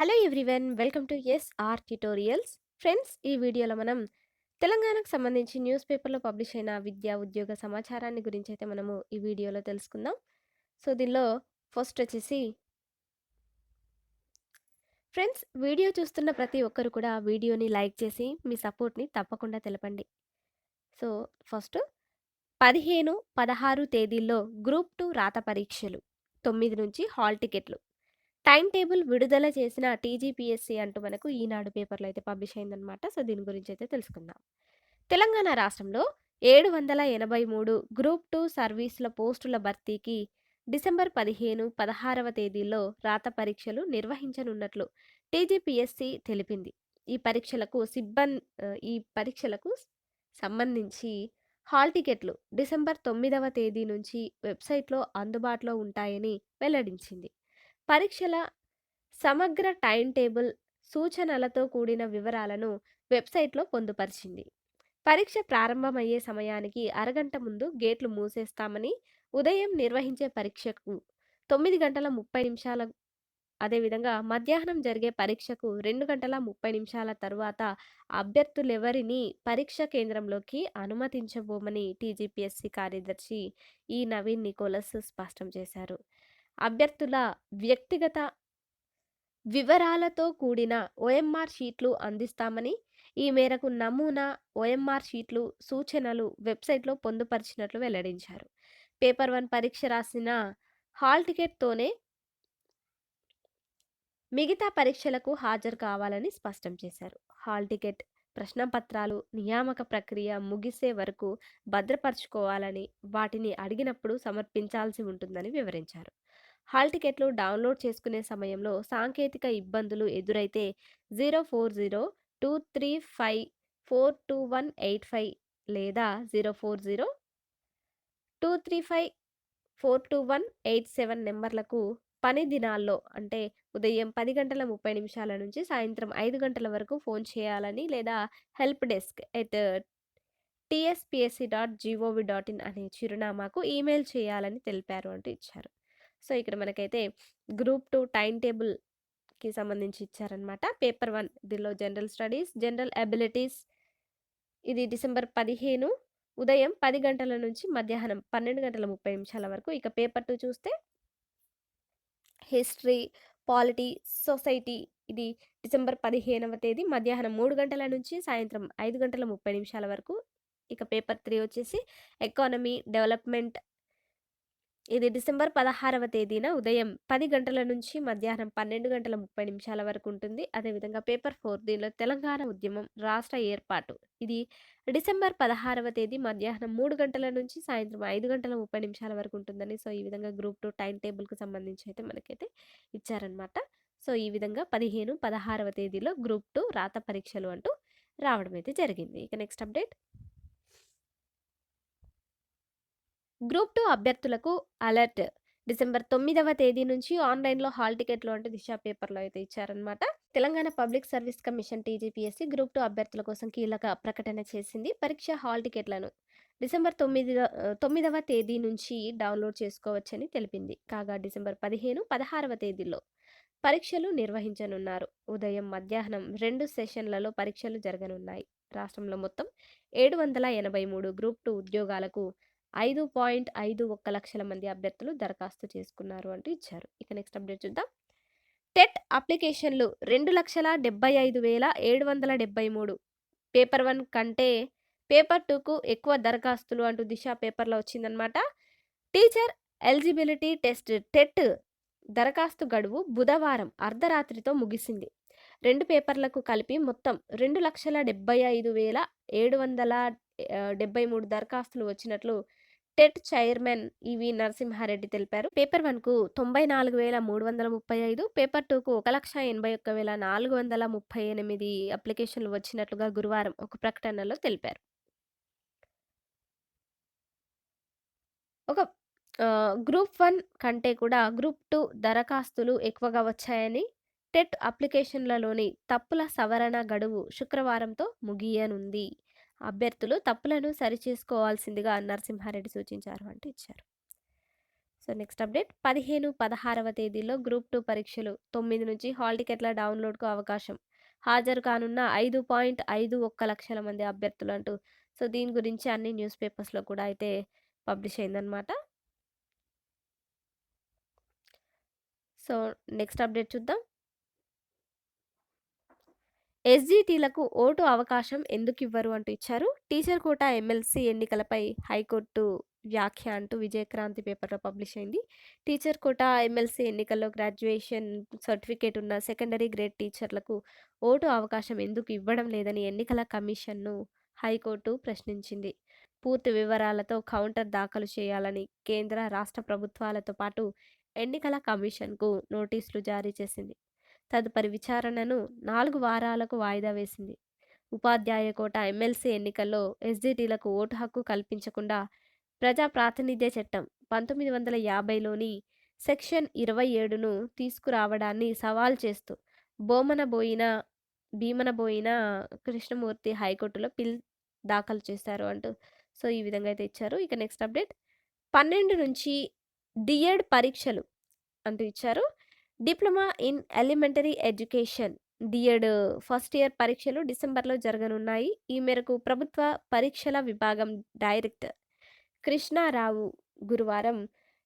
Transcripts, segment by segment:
Hello everyone welcome to S R tutorials. Friends ఈ వీడియోలో మనం తెలంగాణకు సంబంధించి న్యూస్ పేపర్లో పబ్లిష్ అయిన విద్యా ఉద్యోగ సమాచారాన్ని గురించి అయితే మనము ఈ వీడియోలో తెలుసుకుందాం. సో దీనిలో ఫస్ట్ వచ్చేసి ఫ్రెండ్స్ వీడియో చూస్తున్న ప్రతి ఒక్కరు కూడా వీడియోని లైక్ చేసి మీ సపోర్ట్ని తప్పకుండా తెలపండి. సో ఫస్ట్ పదిహేను పదహారు తేదీల్లో గ్రూప్ టూ రాత పరీక్షలు. తొమ్మిది నుంచి హాల్ టికెట్లు. టైం టేబుల్ విడుదల చేసిన టీజీపీఎస్సీ అంటూ మనకు ఈనాడు పేపర్లో అయితే పబ్లిష్ అయిందనమాట సో దీని గురించి అయితే తెలుసుకుందాం. తెలంగాణ రాష్ట్రంలో ఏడు వందల ఎనభై మూడు గ్రూప్ టూ సర్వీసుల పోస్టుల భర్తీకి డిసెంబర్ పదిహేను పదహారవ తేదీల్లో రాత పరీక్షలు నిర్వహించనున్నట్లు టీజీపీఎస్సీ తెలిపింది. ఈ పరీక్షలకు సిబ్బంది ఈ పరీక్షలకు సంబంధించి హాల్ టికెట్లు డిసెంబర్ తొమ్మిదవ తేదీ నుంచి వెబ్సైట్లో అందుబాటులో ఉంటాయని వెల్లడించింది. పరీక్షల సమగ్ర టైం టేబుల్ సూచనలతో కూడిన వివరాలను వెబ్సైట్లో పొందుపరిచింది. పరీక్ష ప్రారంభమయ్యే సమయానికి అరగంట ముందు గేట్లు మూసేస్తామని ఉదయం నిర్వహించే పరీక్షకు తొమ్మిది గంటల ముప్పై నిమిషాల అదేవిధంగా మధ్యాహ్నం జరిగే పరీక్షకు రెండు గంటల ముప్పై నిమిషాల తరువాత అభ్యర్థులెవరిని పరీక్ష కేంద్రంలోకి అనుమతించబోమని టీజీపీఎస్సీ కార్యదర్శి ఈ నవీన్ నికోలస్ స్పష్టం చేశారు. అభ్యర్థుల వ్యక్తిగత వివరాలతో కూడిన ఓఎంఆర్ షీట్లు అందిస్తామని ఈ మేరకు నమూనా ఓఎంఆర్ షీట్లు సూచనలు వెబ్సైట్లో పొందుపరిచినట్లు వెల్లడించారు. పేపర్ వన్ పరీక్ష రాసిన హాల్ టికెట్తోనే మిగతా పరీక్షలకు హాజరు కావాలని స్పష్టం చేశారు. హాల్ టికెట్ ప్రశ్నపత్రాలు నియామక ప్రక్రియ ముగిసే వరకు భద్రపరచుకోవాలని వాటిని అడిగినప్పుడు సమర్పించాల్సి ఉంటుందని వివరించారు. హాల్ టికెట్లు డౌన్లోడ్ చేసుకునే సమయంలో సాంకేతిక ఇబ్బందులు ఎదురైతే zero four zero two three five four two one eight five లేదా zero four zero two three five four two one eight seven నెంబర్లకు పని దినాల్లో అంటే ఉదయం పది గంటల ముప్పై నిమిషాల నుంచి సాయంత్రం ఐదు గంటల వరకు ఫోన్ చేయాలని లేదా help desk at TSPSC dot gov dot in అనే చిరునామాకు ఈమెయిల్ చేయాలని తెలిపారు అంటూ ఇచ్చారు. సో ఇక్కడ మనకైతే గ్రూప్ టూ టైం టేబుల్కి సంబంధించి ఇచ్చారనమాట. పేపర్ వన్ దీనిలో జనరల్ స్టడీస్ జనరల్ అబిలిటీస్. ఇది డిసెంబర్ పదిహేను ఉదయం పది గంటల నుంచి మధ్యాహ్నం పన్నెండు గంటల ముప్పై నిమిషాల వరకు. ఇక పేపర్ టూ చూస్తే హిస్టరీ పాలిటీ సొసైటీ ఇది డిసెంబర్ పదిహేనవ తేదీ మధ్యాహ్నం మూడు గంటల నుంచి సాయంత్రం ఐదు గంటల ముప్పై నిమిషాల వరకు. ఇక పేపర్ త్రీ వచ్చేసి ఎకానమీ డెవలప్మెంట్ ఇది డిసెంబర్ పదహారవ తేదీన ఉదయం పది గంటల నుంచి మధ్యాహ్నం పన్నెండు గంటల ముప్పై నిమిషాల వరకు ఉంటుంది. అదేవిధంగా పేపర్ ఫోర్ దీనిలో తెలంగాణ ఉద్యమం రాష్ట్ర ఏర్పాటు. ఇది డిసెంబర్ పదహారవ తేదీ మధ్యాహ్నం మూడు గంటల నుంచి సాయంత్రం ఐదు గంటల ముప్పై నిమిషాల వరకు ఉంటుందని సో ఈ విధంగా గ్రూప్ టూ టైం టేబుల్కి సంబంధించి అయితే మనకైతే ఇచ్చారనమాట సో ఈ విధంగా పదిహేను పదహారవ తేదీలో గ్రూప్ టూ రాత పరీక్షలు అంటూ రావడం అయితే జరిగింది. ఇక నెక్స్ట్ అప్డేట్. గ్రూప్ టూ అభ్యర్థులకు అలర్ట్. డిసెంబర్ తొమ్మిదవ తేదీ నుంచి ఆన్లైన్లో హాల్ టికెట్లు అంటే దిశ పేపర్లో అయితే ఇచ్చారనమాట Telangana public service commission TGPSC group two అభ్యర్థుల కోసం కీలక ప్రకటన చేసింది. పరీక్ష హాల్ టికెట్లను డిసెంబర్ తొమ్మిది తొమ్మిదవ తేదీ నుంచి డౌన్లోడ్ చేసుకోవచ్చని తెలిపింది. కాగా డిసెంబర్ పదిహేను పదహారవ తేదీలో పరీక్షలు నిర్వహించనున్నారు. ఉదయం మధ్యాహ్నం రెండు సెషన్లలో పరీక్షలు జరగనున్నాయి. రాష్ట్రంలో మొత్తం ఏడు వందల ఎనభై మూడు గ్రూప్ టూ ఉద్యోగాలకు ఐదు పాయింట్ ఐదు ఒక్క లక్షల మంది అభ్యర్థులు దరఖాస్తు చేసుకున్నారు అంటూ ఇచ్చారు. ఇక నెక్స్ట్ అప్డేట్ చూద్దాం. టెట్ అప్లికేషన్లు రెండు లక్షల డెబ్బై ఐదు వేల ఏడు వందల డెబ్బై మూడు. పేపర్ వన్ కంటే పేపర్ టూకు ఎక్కువ దరఖాస్తులు అంటూ దిశ పేపర్లో వచ్చిందనమాట టీచర్ ఎలిజిబిలిటీ టెస్ట్ టెట్ దరఖాస్తు గడువు బుధవారం అర్ధరాత్రితో ముగిసింది. రెండు పేపర్లకు కలిపి మొత్తం రెండు లక్షల డెబ్బై ఐదు వేల ఏడు వందల డెబ్బై మూడు దరఖాస్తులు వచ్చినట్లు టెట్ చైర్మన్ ఈవి నరసింహారెడ్డి తెలిపారు. పేపర్ వన్కు తొంభై నాలుగు వేల మూడు వందల ముప్పై ఐదు పేపర్ టూకు ఒక లక్ష ఎనభై ఒక్క వేల నాలుగు వందల ముప్పై ఎనిమిది అప్లికేషన్లు వచ్చినట్లుగా గురువారం ఒక ప్రకటనలో తెలిపారు. ఒక గ్రూప్ వన్ కంటే కూడా గ్రూప్ టూ దరఖాస్తులు ఎక్కువగా వచ్చాయని టెట్ అప్లికేషన్లలోని తప్పుల సవరణ గడువు శుక్రవారంతో ముగియనుంది. అభ్యర్థులు తప్పులను సరిచేసుకోవాల్సిందిగా నరసింహారెడ్డి సూచించారు అంటూ ఇచ్చారు. So next update. పదిహేను పదహారవ తేదీలో గ్రూప్ టూ పరీక్షలు తొమ్మిది నుంచి హాల్ టికెట్ల డౌన్లోడ్కు అవకాశం. హాజరు కానున్న ఐదు పాయింట్ ఐదు ఒక్క లక్షల మంది అభ్యర్థులు అంటూ సో దీని గురించి అన్ని న్యూస్ పేపర్స్లో కూడా అయితే పబ్లిష్ అయిందనమాట సో నెక్స్ట్ అప్డేట్ చూద్దాం. ఎస్జీటీలకు ఓటు అవకాశం ఎందుకు ఇవ్వరు అంటూ ఇచ్చారు. టీచర్ కోట ఎమ్మెల్సీ ఎన్నికలపై హైకోర్టు వ్యాఖ్య అంటూ విజయక్రాంతి పేపర్లో పబ్లిష్ అయింది. టీచర్ కోట ఎమ్మెల్సీ ఎన్నికల్లో గ్రాడ్యుయేషన్ సర్టిఫికేట్ ఉన్న సెకండరీ గ్రేడ్ టీచర్లకు ఓటు అవకాశం ఎందుకు ఇవ్వడం లేదని ఎన్నికల కమిషన్ను హైకోర్టు ప్రశ్నించింది. పూర్తి వివరాలతో కౌంటర్ దాఖలు చేయాలని కేంద్ర రాష్ట్ర ప్రభుత్వాలతో పాటు ఎన్నికల కమిషన్కు నోటీసులు జారీ చేసింది. తదుపరి విచారణను నాలుగు వారాలకు వాయిదా వేసింది. ఉపాధ్యాయ కోట ఎమ్మెల్సీ ఎన్నికల్లో ఎస్జిటీలకు ఓటు హక్కు కల్పించకుండా ప్రజా ప్రాతినిధ్య చట్టం పంతొమ్మిది వందల యాభైలోని సెక్షన్ ఇరవై ఏడును తీసుకురావడాన్ని సవాల్ చేస్తూ బోమనబోయిన భీమనబోయిన కృష్ణమూర్తి హైకోర్టులో పిల్ దాఖలు చేశారు అంటూ సో ఈ విధంగా అయితే ఇచ్చారు. ఇక నెక్స్ట్ అప్డేట్. పన్నెండు నుంచి డిఎడ్ పరీక్షలు అంటూ ఇచ్చారు. Diploma in elementary education DEd first year పరీక్షలు డిసెంబర్లో జరగనున్నాయి. ఈ మేరకు ప్రభుత్వ పరీక్షల విభాగం డైరెక్టర్ కృష్ణారావు గురువారం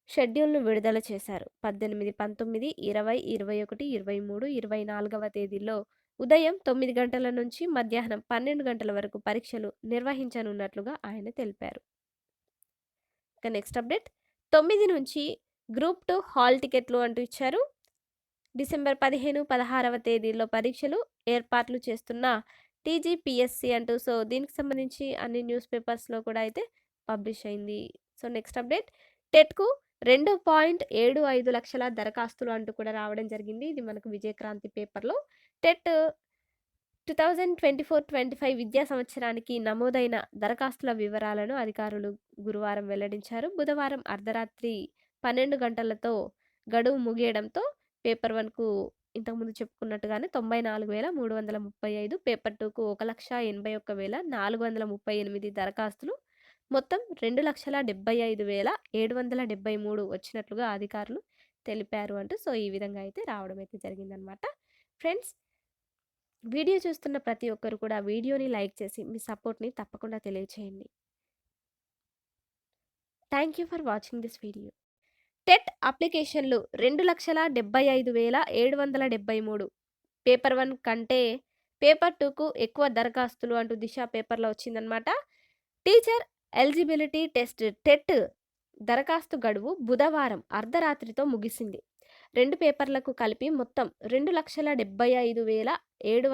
షెడ్యూల్ను విడుదల చేశారు. పద్దెనిమిది పంతొమ్మిది ఇరవై ఇరవై ఒకటి ఇరవై మూడు ఇరవై నాలుగవ తేదీల్లో ఉదయం తొమ్మిది గంటల నుంచి మధ్యాహ్నం పన్నెండు గంటల వరకు పరీక్షలు నిర్వహించనున్నట్లుగా ఆయన తెలిపారు. ఇక నెక్స్ట్ అప్డేట్. తొమ్మిది నుంచి గ్రూప్ టూ హాల్ టికెట్లు అంటూ ఇచ్చారు. డిసెంబర్ పదిహేను పదహారవ తేదీల్లో పరీక్షలు ఏర్పాట్లు చేస్తున్న టీజీపీఎస్సీ అంటూ సో దీనికి సంబంధించి అన్ని న్యూస్ పేపర్స్లో కూడా అయితే పబ్లిష్ అయింది. So next update. టెట్కు రెండు పాయింట్ ఏడు ఐదు లక్షల దరఖాస్తులు అంటూ కూడా రావడం జరిగింది. ఇది మనకు విజయక్రాంతి పేపర్లో. TET two thousand twenty four twenty five విద్యా సంవత్సరానికి నమోదైన దరఖాస్తుల వివరాలను అధికారులు గురువారం వెల్లడించారు. బుధవారం అర్ధరాత్రి పన్నెండు గంటలతో గడువు ముగియడంతో పేపర్ వన్కు ఇంతకుముందు చెప్పుకున్నట్టుగానే తొంభై నాలుగు వేల మూడు వందల ముప్పై ఐదు పేపర్ టూకు ఒక లక్ష ఎనభై ఒక్క వేల నాలుగు వందల ముప్పై ఎనిమిది దరఖాస్తులు. మొత్తం రెండు లక్షల డెబ్బై ఐదు వేల ఏడు వందల డెబ్బై మూడు వచ్చినట్లుగా అధికారులు తెలిపారు అంటూ సో ఈ విధంగా అయితే రావడం అయితే జరిగిందనమాట ఫ్రెండ్స్ వీడియో చూస్తున్న ప్రతి ఒక్కరు కూడా వీడియోని లైక్ చేసి మీ సపోర్ట్ని తప్పకుండా తెలియచేయండి. Thank you for watching this video. TET అప్లికేషన్లు రెండు లక్షల డెబ్బై ఐదు వేల ఏడు వందల డెబ్బై మూడు. పేపర్ వన్ కంటే పేపర్ టూకు ఎక్కువ దరఖాస్తులు అంటూ దిశ పేపర్లో వచ్చిందనమాట టీచర్ ఎలిజిబిలిటీ టెస్ట్ టెట్ దరఖాస్తు గడువు బుధవారం అర్ధరాత్రితో ముగిసింది. రెండు పేపర్లకు కలిపి మొత్తం రెండు లక్షల డెబ్బై ఐదు వేల ఏడు